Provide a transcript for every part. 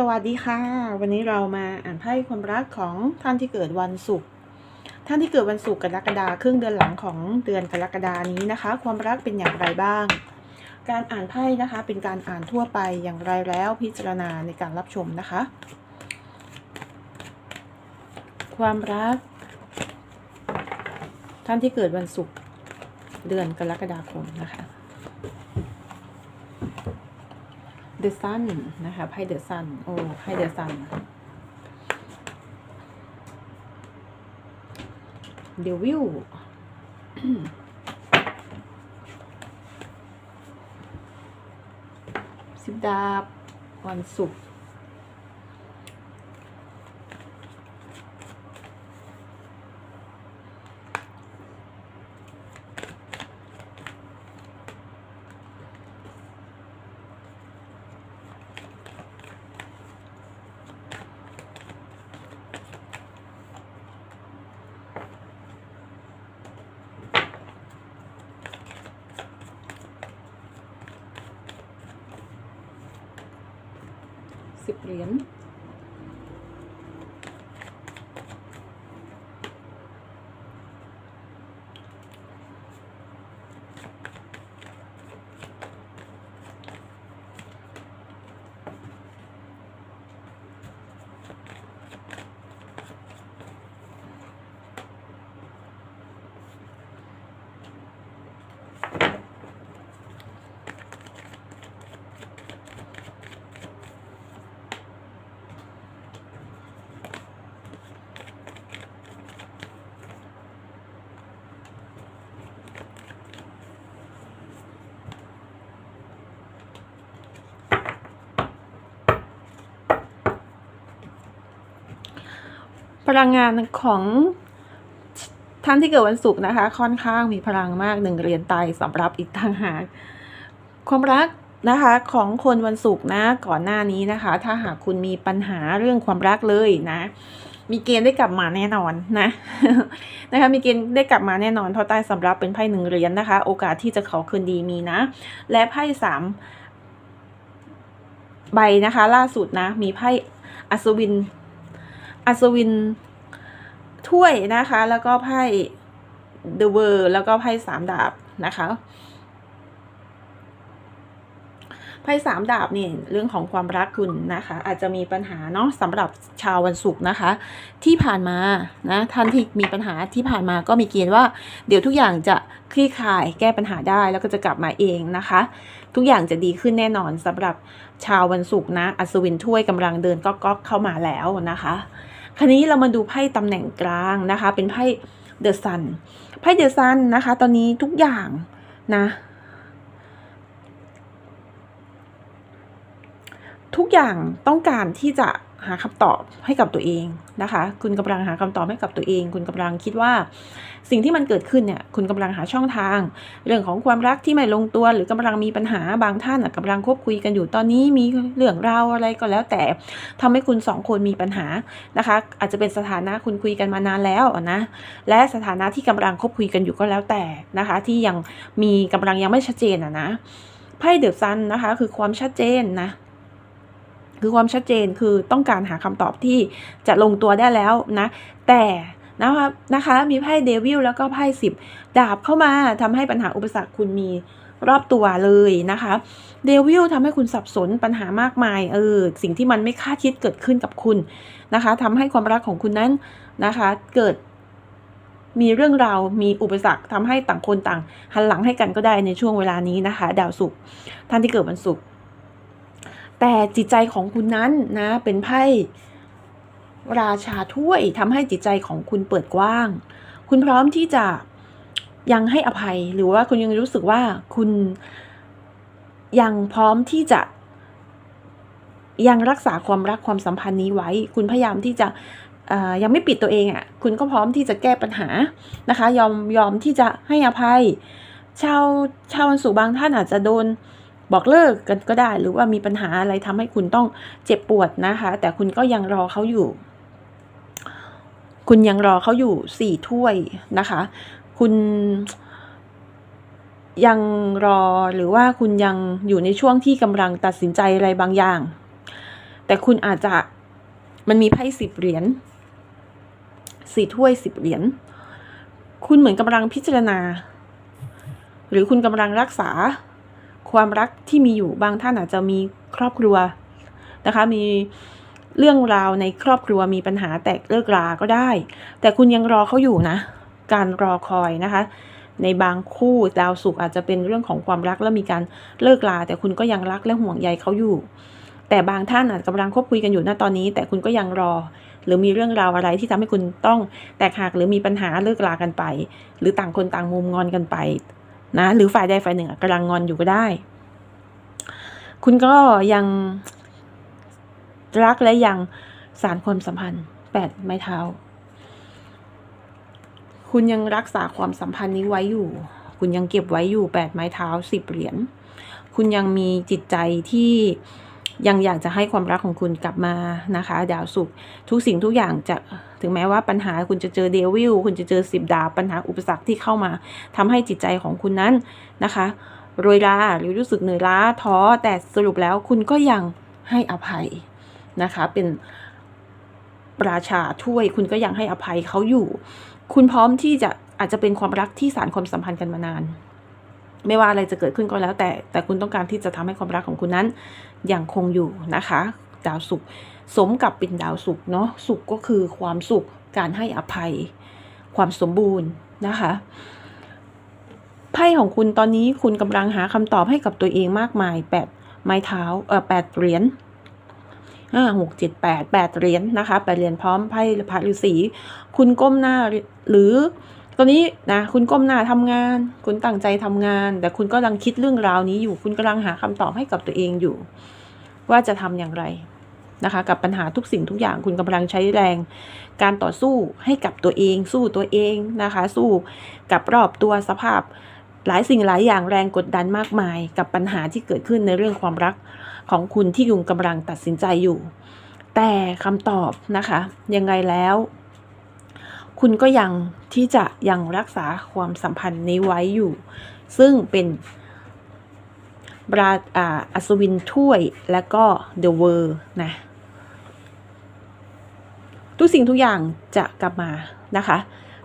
สวัสดีค่ะ วันนี้เรามาอ่านไพ่ความรักของท่านที่เกิดวันศุกร์ท่านที่เกิดวันศุกร์กรกฎาครึ่งเดือนหลังของเดือนกรกฎานี้นะคะ ความรักเป็นอย่างไรบ้าง การอ่านไพ่นะคะเป็นการอ่านทั่วไปอย่างไรแล้วพิจารณาในการรับชมนะคะ ความรัก ท่านที่เกิดวันศุกร์เดือนกรกฎาคมนะคะ The Sun นะคะไพ่ The Sun โอ้ไพ่ The Sun เดวิลสิบดาบวันศุกร์ สิ พลังงานของท่านที่เกิดวันศุกร์นะคะ ค่อนข้างมีพลังมากหนึ่งเหรียญไตสำหรับอีกทางหากความรักนะคะของคนวันศุกร์นะก่อนหน้านี้นะคะ ถ้าหากคุณมีปัญหาเรื่องความรักเลยนะ มีเกณฑ์ได้กลับมาแน่นอนนะนะคะมีเกณฑ์ได้กลับมาแน่นอนเพราะใต้สำรับเป็นไพ่หนึ่งเหรียญนะคะ โอกาสที่จะขอคืนดีมีนะ และไพ่สามใบนะคะ ล่าสุดนะ มีไพ่อัศวิน อัศวินถ้วยนะคะ แล้วก็ไพ่เดอะเวอร์แล้วก็ไพ่สามดาบนะคะไพ่สามดาบเนี่ยเรื่องของความรักคุณนะคะ อาจจะมีปัญหาเนาะสำหรับชาววันศุกร์นะคะ ที่ผ่านมานะท่านที่มีปัญหาที่ผ่านมาก็มีเกณฑ์ว่า เดี๋ยวทุกอย่างจะคลี่คลายแก้ปัญหาได้แล้วก็จะกลับมาเองนะคะ ทุกอย่างจะดีขึ้นแน่นอนสำหรับชาววันศุกร์นะอัศวินถ้วยกำลังเดินก๊อกๆเข้ามาแล้วนะคะ คราวนี้เรามาดูไพ่ตำแหน่งกลางนะคะ เป็นไพ่เดอะซันไพ่เดอะซันนะคะ ตอนนี้ทุกอย่างนะ ทุกอย่างต้องการที่จะ หาคำตอบให้กับตัวเองนะคะ คุณกำลังหาคำตอบให้กับตัวเอง คุณกำลังคิดว่า สิ่งที่มันเกิดขึ้นเนี่ย คุณกำลังหาช่องทาง เรื่องของความรักที่ไม่ลงตัว หรือกำลังมีปัญหาบางท่านกำลังคบคุยกันอยู่ตอนนี้มีเรื่องราวอะไรก็แล้วแต่ทำให้คุณสองคนมีปัญหานะคะ อาจจะเป็นสถานะคุณคุยกันมานานแล้วนะ และสถานะที่กำลังคบคุยกันอยู่ก็แล้วแต่นะคะ ที่ยังมีกำลังยังไม่ชัดเจนอะนะไพ่เดือะซันนะคะ คือความชัดเจนนะ คือความชัดเจนคือต้องการหาคำตอบที่จะลงตัวได้แล้วนะ แต่นะคะนะคะมีไพ่เดวิลแล้วก็ไพ่สิบดาบเข้ามาทำให้ปัญหาอุปสรรคคุณมีรอบตัวเลยนะคะเดวิลทำให้คุณสับสนปัญหามากมายเออสิ่งที่มันไม่คาดคิดเกิดขึ้นกับคุณนะคะทำให้ความรักของคุณนั้นนะคะเกิดมีเรื่องราวมีอุปสรรคทำให้ต่างคนต่างหันหลังให้กันก็ได้ในช่วงเวลานี้นะคะ ดาวศุกร์ท่านที่เกิดวันศุกร์ แต่จิตใจของคุณนั้นนะเป็นไพ่ราชาถ้วยทำให้จิตใจของคุณเปิดกว้าง คุณพร้อมที่จะยังให้อภัยหรือว่าคุณยังรู้สึกว่าคุณยังพร้อมที่จะ ยังรักษาความรักความสัมพันธ์นี้ไว้ คุณพยายามที่จะยังไม่ปิดตัวเองอะ่ะ คุณก็พร้อมที่จะแก้ปัญหานะคะ ยอมยอมที่จะให้อภัย ชาวชาววันศุกร์บางท่านอาจจะโดน บอกเลิกกันก็ได้ หรือว่ามีปัญหาอะไรทำให้คุณต้องเจ็บปวดนะคะ แต่คุณก็ยังรอเขาอยู่ คุณยังรอเขาอยู่สี่ถ้วยนะคะ คุณยังรอหรือว่าคุณยังอยู่ในช่วงที่กำลังตัดสินใจอะไรบางอย่าง แต่คุณอาจจะมันมีไพ่สิบเหรียญสี่ถ้วยสิบเหรียญคุณเหมือนกำลังพิจารณา หรือคุณกำลังรักษา ความรักที่มีอยู่บางท่านอาจจะมีครอบครัวนะคะมีเรื่องราวในครอบครัวมีปัญหาแตกเลิกราก็ได้ แต่คุณยังรอเขาอยู่นะ การรอคอยนะคะ ในบางคู่ดาวสุขอาจจะเป็นเรื่องของความรักแล้วมีการเลิกลาแต่คุณก็ยังรักและห่วงใยเขาอยู่ แต่บางท่านอาจกำลังคบคุยกันอยู่ณตอนนี้ แต่คุณก็ยังรอ หรือมีเรื่องราวอะไรที่ทำให้คุณต้องแตกหักหรือมีปัญหาเลิกลากันไป หรือต่างคนต่างมุมงอนกันไป นะหรือฝ่ายใดฝ่ายหนึ่งกำลังงอนอยู่ก็ได้ คุณก็ยังรักและยังสารความสัมพันธ์แปดไม้เท้า คุณยังรักษาความสัมพันธ์นี้ไว้อยู่ คุณยังเก็บไว้อยู่แปดไม้เท้าสิบเหรียญ คุณยังมีจิตใจที่ ยังอยากจะให้ความรักของคุณกลับมานะคะ ดาวสุขทุกสิ่งทุกอย่างจะถึงแม้ว่าปัญหาคุณจะเจอเดวิลคุณจะเจอสิบดาบปัญหาอุปสรรคที่เข้ามาทำให้จิตใจของคุณนั้นนะคะโรยราหรือรู้สึกเหนื่อยล้าท้อแต่สรุปแล้วคุณก็ยังให้อภัยนะคะ เป็นราชาถ้วย คุณก็ยังให้อภัยเขาอยู่ คุณพร้อมที่จะอาจจะเป็นความรักที่สารความสัมพันธ์กันมานาน ไม่ว่าอะไรจะเกิดขึ้นก็แล้ว แต่แต่คุณต้องการที่จะทำให้ความรักของคุณนั้นยังคงอยู่นะคะ ดาวสุขสมกับเป็นดาวสุขเนาะสุขก็คือความสุขการให้อภัย ความสมบูรณ์นะคะไพ่ของคุณตอนนี้คุณกำลังหาคำตอบให้กับตัวเองมากมายแปดไม้เท้าเออแปดเหรียญห้าหกเจ็ดแปดแปดเหรียญนะคะแปดเหรียญพร้อมไพ่พระฤาษีคุณก้มหน้าหรือ ตอนนี้นะคุณก้มหน้าทำงาน คุณตั้งใจทำงาน แต่คุณก็กำลังคิดเรื่องราวนี้อยู่ คุณกำลังหาคำตอบให้กับตัวเองอยู่ ว่าจะทำอย่างไรนะคะ กับปัญหาทุกสิ่งทุกอย่างคุณกำลังใช้แรง การต่อสู้ให้กับตัวเอง สู้ตัวเองนะคะ สู้กับรอบตัวสภาพ หลายสิ่งหลายอย่างแรงกดดันมากมาย กับปัญหาที่เกิดขึ้นในเรื่องความรักของคุณที่ยุงกำลังตัดสินใจอยู่ แต่คำตอบนะคะ ยังไงแล้ว คุณก็ยังที่จะยังรักษาความสัมพันธ์นี้ไว้อยู่ ซึ่งเป็นบราอ่าอัศวินถ้วยและก็เดอะเวอร์นะทุกสิ่งทุกอย่างจะกลับมานะคะ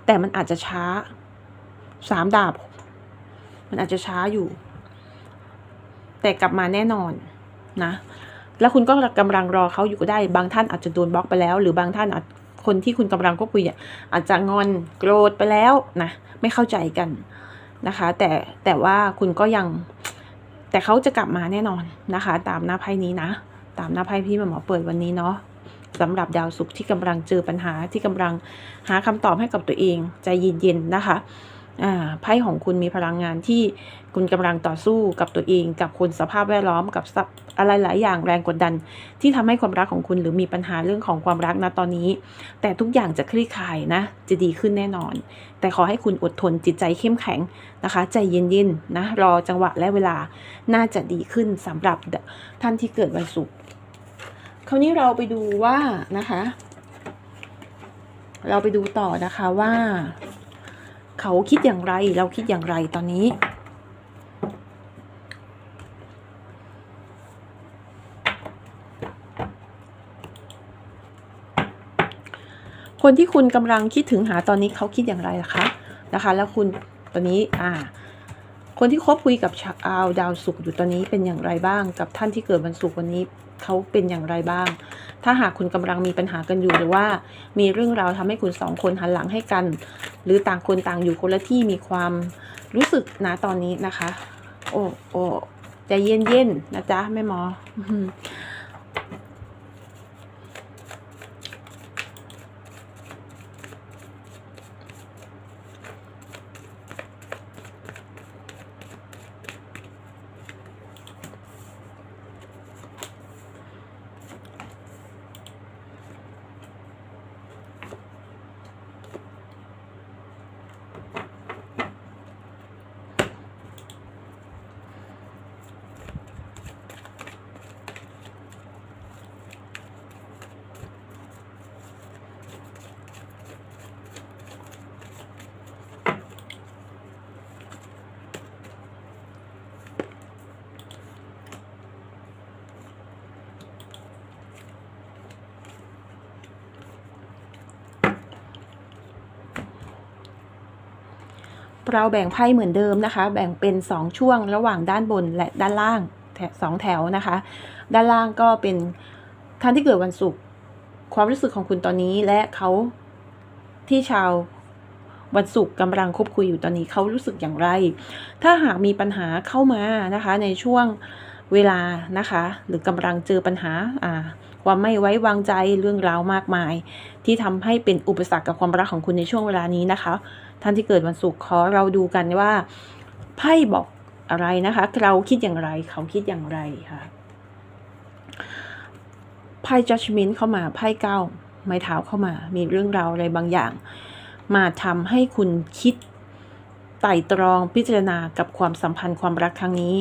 แต่มันอาจจะช้าสามดาบ มันอาจจะช้าอยู่ แต่กลับมาแน่นอนนะ แล้วคุณก็กำลังรอเขาอยู่ก็ได้ บางท่านอาจจะโดนบล็อกไปแล้ว หรือบางท่านอาจ คนที่คุณกำลังก็คุยอาจจะงอนโกรธไปแล้วนะไม่เข้าใจกันนะคะ แต่แต่ว่าคุณก็ยัง แต่เขาจะกลับมาแน่นอนนะคะ ตามหน้าไพ่นี้นะ ตามหน้าไพ่พี่หมอเปิดวันนี้เนาะสำหรับดาวศุกร์ที่กำลังเจอปัญหาที่กำลังหาคำตอบให้กับตัวเองใจเย็นๆนะคะ ไพ่ของคุณมีพลังงานที่คุณกำลังต่อสู้กับตัวเอง กับคนสภาพแวดล้อมกับอะไรหลายอย่างแรงกดดัน ที่ทำให้ความรักของคุณหรือมีปัญหาเรื่องของความรักนะตอนนี้ แต่ทุกอย่างจะคลี่คลายนะ จะดีขึ้นแน่นอน แต่ขอให้คุณอดทนจิตใจเข้มแข็งนะคะ ใจเย็นๆนะรอจังหวะและเวลาน่าจะดีขึ้นสำหรับท่านที่เกิดวันศุกร์คราวนี้เราไปดูว่านะคะ เราไปดูต่อนะคะว่า เขาคิดอย่างไร เราคิดอย่างไรตอนนี้ คนที่คุณกำลังคิดถึงหาตอนนี้เขาคิดอย่างไรล่ะคะนะคะ แล้วคุณตอนนี้อ่าคนที่คบคุยกับชาวดาวศุกอยู่ตอนนี้เป็นอย่างไรบ้างกับท่านที่เกิดวันศุกร์วันนี้ เขาเป็นอย่างไรบ้าง ถ้าหากคุณกำลังมีปัญหากันอยู่หรือว่า มีเรื่องราวทำให้คุณสองคนหันหลังให้กัน หรือต่างคนต่างอยู่คนละที่มีความรู้สึกนะตอนนี้นะคะ โอ้โอ้ใจเย็นเย็นนะจ๊ะแม่หมอ เราแบ่งไพ่เหมือนเดิมนะคะ แบ่งเป็น 2 ช่วงระหว่างด้านบนและด้านล่างแถสองแถวนะคะ ด้านล่างก็เป็นท่านที่เกิดวันศุกร์ความรู้สึกของคุณตอนนี้และเขาที่ชาววันศุกร์กำลังคบคุยอยู่ตอนนี้เขารู้สึกอย่างไร ถ้าหากมีปัญหาเข้ามานะคะ ในช่วงเวลานะคะ หรือกำลังเจอปัญหาความไม่ไว้วางใจเรื่องราวมากมาย ที่ทำให้เป็นอุปสรรคกับความรักของคุณในช่วงเวลานี้นะคะ ท่านที่เกิดวันศุกร์ขอเราดูกันว่าไพ่บอกอะไรนะคะ เราคิดอย่างไร เขาคิดอย่างไรค่ะไพ่ judgment เข้ามาไพ่เก้าไม้เท้าเข้ามา มีเรื่องราวอะไรบางอย่าง มาทำให้คุณคิดไต่ตรองพิจารณากับความสัมพันธ์ความรักครั้งนี้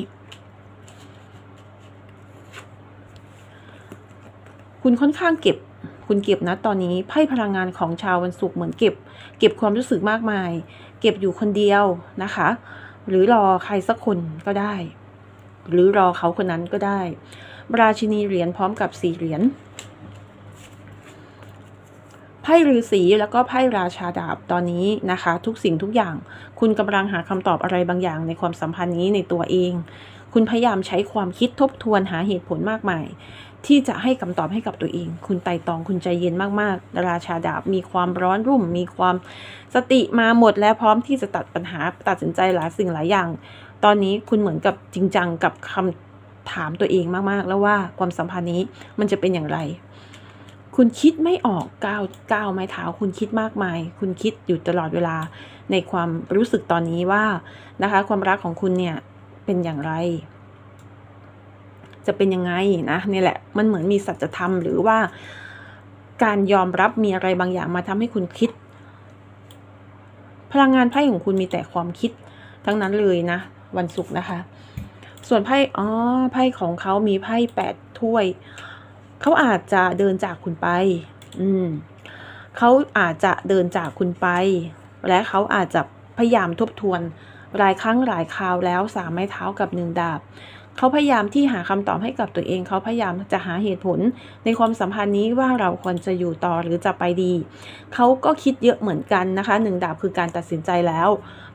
คุณค่อนข้างเก็บ คุณเก็บนะตอนนี้ไพ่พลังงานของชาววันศุกร์เหมือนเก็บ เก็บความรู้สึกมากมาย เก็บอยู่คนเดียวนะคะ หรือรอใครสักคนก็ได้ หรือรอเขาคนนั้นก็ได้ ราชินีเหรียญพร้อมกับสี่เหรียญไพ่ฤาษีแล้วก็ไพ่ราชาดาบตอนนี้นะคะ ทุกสิ่งทุกอย่าง คุณกำลังหาคำตอบอะไรบางอย่างในความสัมพันธ์นี้ในตัวเอง คุณพยายามใช้ความคิดทบทวนหาเหตุผลมากมาย ที่จะให้คำตอบให้กับตัวเอง คุณไต่ตองคุณใจเย็นมากๆราชาดาบมีความร้อนรุ่ม มีความสติมาหมดและพร้อมที่จะตัดปัญหาตัดสินใจหลายสิ่งหลายอย่าง ตอนนี้คุณเหมือนกับจริงจังกับคำถามตัวเองมากๆ แล้วว่าความสัมพันธ์นี้มันจะเป็นอย่างไร คุณคิดไม่ออกก้าวก้าวไม้เท้าคุณคิดมากมาย คุณคิดอยู่ตลอดเวลาในความรู้สึกตอนนี้ว่านะคะ ความรักของคุณเนี่ยเป็นอย่างไร จะเป็นยังไงนะนี่แหละมันเหมือนมีสัจธรรมหรือว่าการยอมรับมีอะไรบางอย่างมาทำให้คุณคิด พลังงานไพ่ของคุณมีแต่ความคิดทั้งนั้นเลยนะ วันศุกร์นะคะ ส่วนไพ่อ๋อไพ่ของเขามีไพ่แปดถ้วย เขาอาจจะเดินจากคุณไป อืมเขาอาจจะเดินจากคุณไป และเขาอาจจะพยายามทบทวน หลายครั้งหลายคราวแล้วสามไม้เท้ากับหนึ่งดาบ เขาพยายามที่หาคำตอบให้กับตัวเอง เขาพยายามจะหาเหตุผล ในความสัมพันธ์นี้ว่าเราควรจะอยู่ต่อหรือจะไปดี เขาก็คิดเยอะเหมือนกันนะคะหนึ่งดาบคือการตัดสินใจแล้ว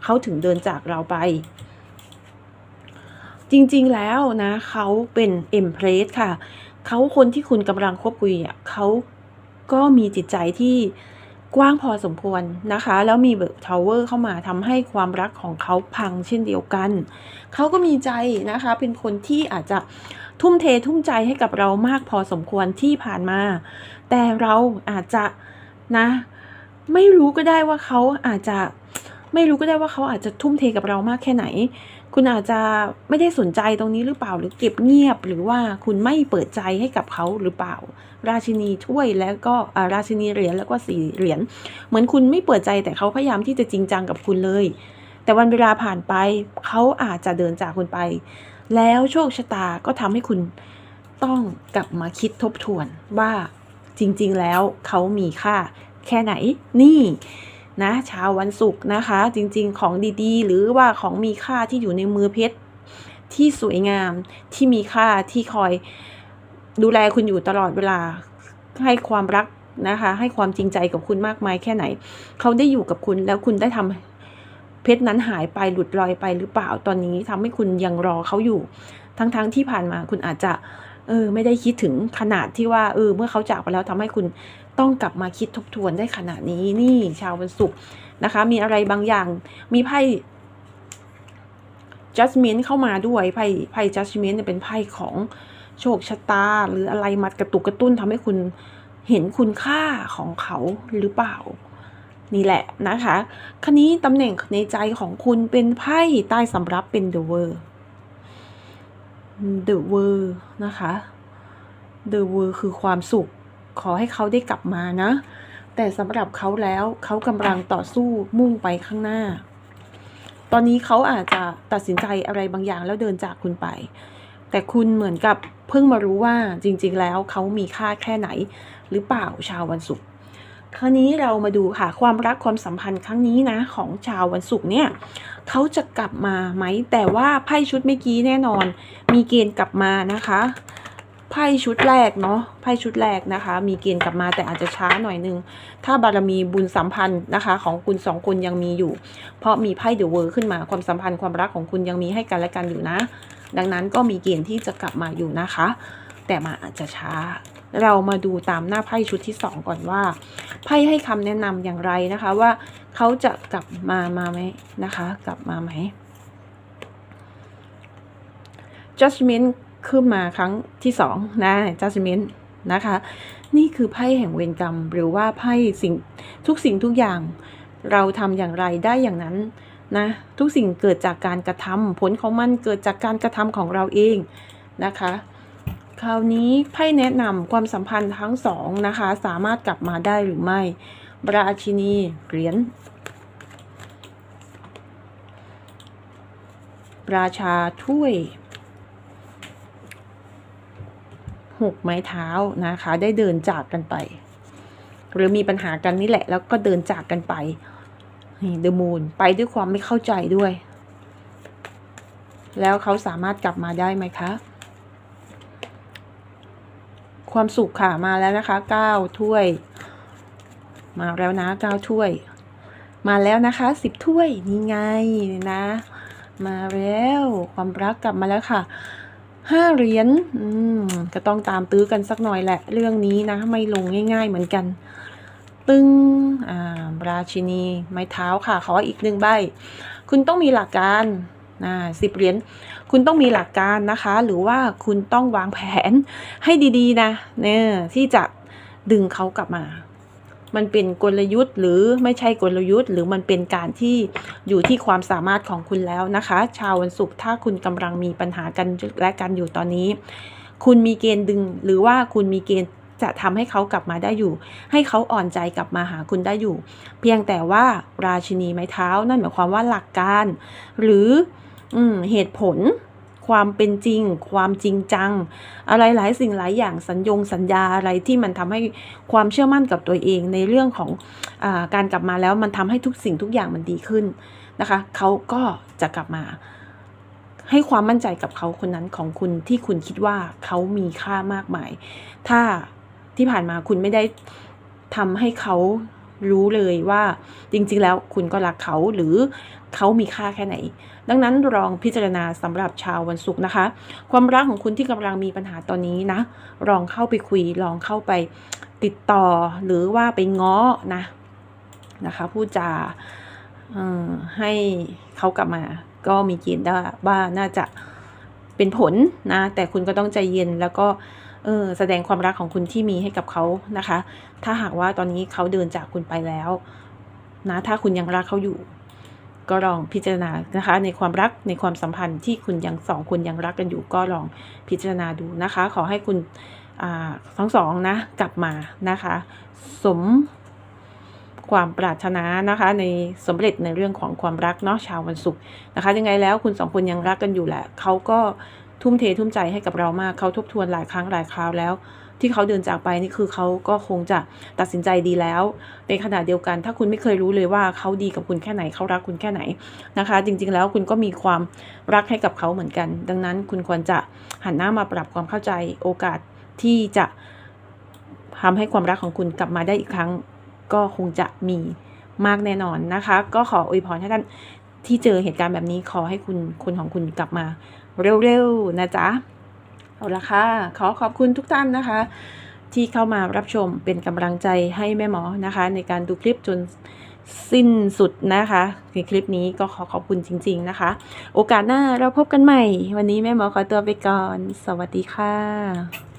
เขาถึงเดินจากเราไป จริงๆแล้วนะเขาเป็นเอ็มเพรสค่ะ เขาคนที่คุณกำลังคบคุยเขาก็มีจิตใจที่ กว้างพอสมควรนะคะ แล้วมีเบิร์กทาวเวอร์เข้ามาทำให้ความรักของเขาพังเช่นเดียวกัน เขาก็มีใจนะคะ เป็นคนที่อาจจะทุ่มเททุ่มใจให้กับเรามากพอสมควรที่ผ่านมา แต่เราอาจจะนะ ไม่รู้ก็ได้ว่าเขาอาจจะไม่รู้ก็ได้ว่าเขาอาจจะทุ่มเทกับเรามากแค่ไหน คุณอาจจะไม่ได้สนใจตรงนี้หรือเปล่า หรือเก็บเงียบ หรือว่าคุณไม่เปิดใจให้กับเขาหรือเปล่า ราชินีถ้วยแล้วก็ราชินีเหรียญแล้วก็สี่เหรียญเหมือนคุณไม่เปิดใจแต่เขาพยายามที่จะจริงจังกับคุณเลย แต่วันเวลาผ่านไปเขาอาจจะเดินจากคุณไป แล้วโชคชะตาก็ทำให้คุณต้องกลับมาคิดทบทวนว่าจริงๆแล้วเขามีค่าแค่ไหนนี่นะชาววันศุกร์นะคะ จริงๆของดีๆ หรือว่าของมีค่าที่อยู่ในมือเพชรที่สวยงามที่มีค่าที่คอย ดูแลคุณอยู่ตลอดเวลาให้ความรักนะคะ ให้ความจริงใจกับคุณมากมายแค่ไหน เขาได้อยู่กับคุณแล้วคุณได้ทำเพชรนั้นหายไปหลุดลอยไปหรือเปล่าตอนนี้ทำให้คุณยังรอเขาอยู่ ทั้งๆทที่ผ่านมาคุณอาจจะเออไม่ได้คิดถึงขนาดที่ว่าเออเมื่อเขาจากไปแล้วทำให้คุณต้องกลับมาคิดทบทวนได้ขนาดนี้นี่ชาววันศุกร์นะคะ มีอะไรบางอย่างมีไพ่ judgment เข้ามาด้วยไพ่ไพ่ judgment เนี่ยเป็นไพ่ของ โชคชะตา หรืออะไรมากระตุกกระตุ้นทำให้คุณเห็นคุณค่าของเขาหรือเปล่า นี่แหละนะคะคันนี้ตำแหน่งในใจของคุณเป็นไพ่ใต้สำรับเป็น the world the world นะคะ the world คือความสุข ขอให้เขาได้กลับมานะ แต่สำหรับเขาแล้วเขากำลังต่อสู้มุ่งไปข้างหน้า ตอนนี้เขาอาจจะตัดสินใจอะไรบางอย่างแล้วเดินจากคุณไป แต่คุณเหมือนกับเพิ่งมารู้ว่าจริงๆ แล้วเขามีค่าแค่ไหนหรือเปล่าชาววันศุกร์คราวนี้เรามาดูค่ะความรักความสัมพันธ์ครั้งนี้นะของชาววันศุกร์เนี่ยเขาจะกลับมาไหม แต่ว่าไพ่ชุดเมื่อกี้แน่นอน มีเกณฑ์กลับมานะคะไพ่ชุดแรกเนาะไพ่ชุดแรกนะคะ มีเกณฑ์กลับมาแต่อาจจะช้าหน่อยนึง ถ้าบารมีบุญสัมพันธ์นะคะ ของคุณสองคนยังมีอยู่ เพราะมีไพ่เดอะเวอร์ขึ้นมาความสัมพันธ์ความรักของคุณยังมีให้กันและกันอยู่นะ ดังนั้นก็มีเกณฑ์ที่จะกลับมาอยู่นะคะ แต่มาอาจจะช้า เรามาดูตามหน้าไพ่ชุดที่สองก่อนว่า ไพ่ให้คำแนะนำอย่างไรนะคะว่าเขาจะกลับมามาไหมนะคะ กลับมาไหม judgment ขึ้นมาครั้งที่สองนะ judgment นะคะ นี่คือไพ่แห่งเวรกรรม หรือว่าไพ่สิ่งทุกสิ่งทุกอย่าง เราทำอย่างไรได้อย่างนั้น นะ ทุกสิ่งเกิดจากการกระทำผลของมันเกิดจากการกระทำของเราเองนะคะ คราวนี้ไพ่แนะนำความสัมพันธ์ทั้งสองนะคะ สามารถกลับมาได้หรือไม่ราชินีเหรียญราชาถ้วยหกไม้เท้านะคะ ได้เดินจากกันไป หรือมีปัญหากันนี่แหละ แล้วก็เดินจากกันไป เดอะมูนไปด้วยความไม่เข้าใจด้วย แล้วเขาสามารถกลับมาได้ไหมคะ ความสุขค่ะมาแล้วนะคะเก้าถ้วย มาแล้วนะเก้าถ้วย มาแล้วนะคะสิบถ้วยนี่ไงนะ มาแล้วความรักกลับมาแล้วค่ะห้าเหรียญอืมก็ต้องตามตื้อกันสักหน่อยแหละ เรื่องนี้นะ ไม่ลงง่าย ๆ เหมือนกัน ตึงอ่าราชินี ไม้เท้าค่ะ ขออีกหนึ่งใบ คุณต้องมีหลักการนะสิบเหรียญ คุณต้องมีหลักการนะคะ หรือว่าคุณต้องวางแผนให้ดีๆ นะเนี่ยที่จะดึงเขากลับมา มันเป็นกลยุทธ์ หรือไม่ใช่กลยุทธ์ หรือมันเป็นการที่อยู่ที่ความสามารถของคุณแล้วนะคะ ชาววันศุกร์ถ้าคุณกำลังมีปัญหากันและกันอยู่ตอนนี้ คุณมีเกณฑ์ดึง หรือว่าคุณมีเกณฑ์ จะทำให้เขากลับมาได้อยู่ ให้เขาอ่อนใจกลับมาหาคุณได้อยู่ เพียงแต่ว่าราชินีไม้เท้านั่นหมายความว่าหลักการ หรืออเหตุผล ความเป็นจริง ความจริงจัง อะไรหลายสิ่งหลายอย่างสัญญงสัญญาอะไรที่มันทำให้ความเชื่อมั่นกับตัวเองในเรื่องของอาการกลับมาแล้วมันทำให้ทุกสิ่งทุกอย่างมันดีขึ้นนะคะเขาก็จะกลับมาให้ความมั่นใจกับเขาคนนั้นของคุณที่คุณคิดว่าเขามีค่ามากมาย ถ้า ที่ผ่านมาคุณไม่ได้ทำให้เขารู้เลยว่าจริงๆ แล้วคุณก็รักเขาหรือเขามีค่าแค่ไหน ดังนั้นลองพิจารณาสำหรับชาววันศุกร์นะคะ ความรักของคุณที่กำลังมีปัญหาตอนนี้นะ ลองเข้าไปคุย ลองเข้าไปติดต่อหรือว่าไปง้อนะนะคะพูดจาเอ่อให้เขากลับมา ก็มีเกณฑ์ได้ว่าน่าจะเป็นผลนะ แต่คุณก็ต้องใจเย็นแล้วก็ เออแสดงความรักของคุณที่มีให้กับเขานะคะ ถ้าหากว่าตอนนี้เขาเดินจากคุณไปแล้วนะถ้าคุณยังรักเขาอยู่ ก็ลองพิจารณานะคะ ในความรักในความสัมพันธ์ที่คุณยังสองคนยังรักกันอยู่ ก็ลองพิจารณาดูนะคะ ขอให้คุณอ่าทั้งสองนะกลับมานะคะ สมความปรารถนานะคะ ในสำเร็จในเรื่องของความรักเนาะชาววันศุกร์นะคะ ยังไงแล้วคุณสองคนยังรักกันอยู่แหละเขาก็ ทุ่มเททุ่มใจให้กับเรามากเขาทบทวนหลายครั้งหลายคราวแล้ว ที่เขาเดินจากไปนี่คือเขาก็คงจะตัดสินใจดีแล้ว ในขณะเดียวกัน ถ้าคุณไม่เคยรู้เลยว่าเขาดีกับคุณแค่ไหนเขารักคุณแค่ไหนนะคะ จริงๆแล้วคุณก็มีความรักให้กับเขาเหมือนกัน ดังนั้นคุณควรจะหันหน้ามาปรับความเข้าใจโอกาสที่จะทำให้ความรักของคุณกลับมาได้อีกครั้ง ก็คงจะมีมากแน่นอนนะคะ ก็ขออวยพรให้ท่านที่เจอเหตุการณ์แบบนี้ขอให้คุณคนของคุณกลับมา เร็วๆ นะจ๊ะ เอาละค่ะ ขอขอบคุณทุกท่านนะคะ ที่เข้ามารับชมเป็นกำลังใจให้แม่หมอนะคะ ในการดูคลิปจนสิ้นสุดนะคะในคลิปนี้ก็ขอขอบคุณจริง ๆนะคะ โอกาสหน้าเราพบกันใหม่ วันนี้แม่หมอขอตัวไปก่อน สวัสดีค่ะ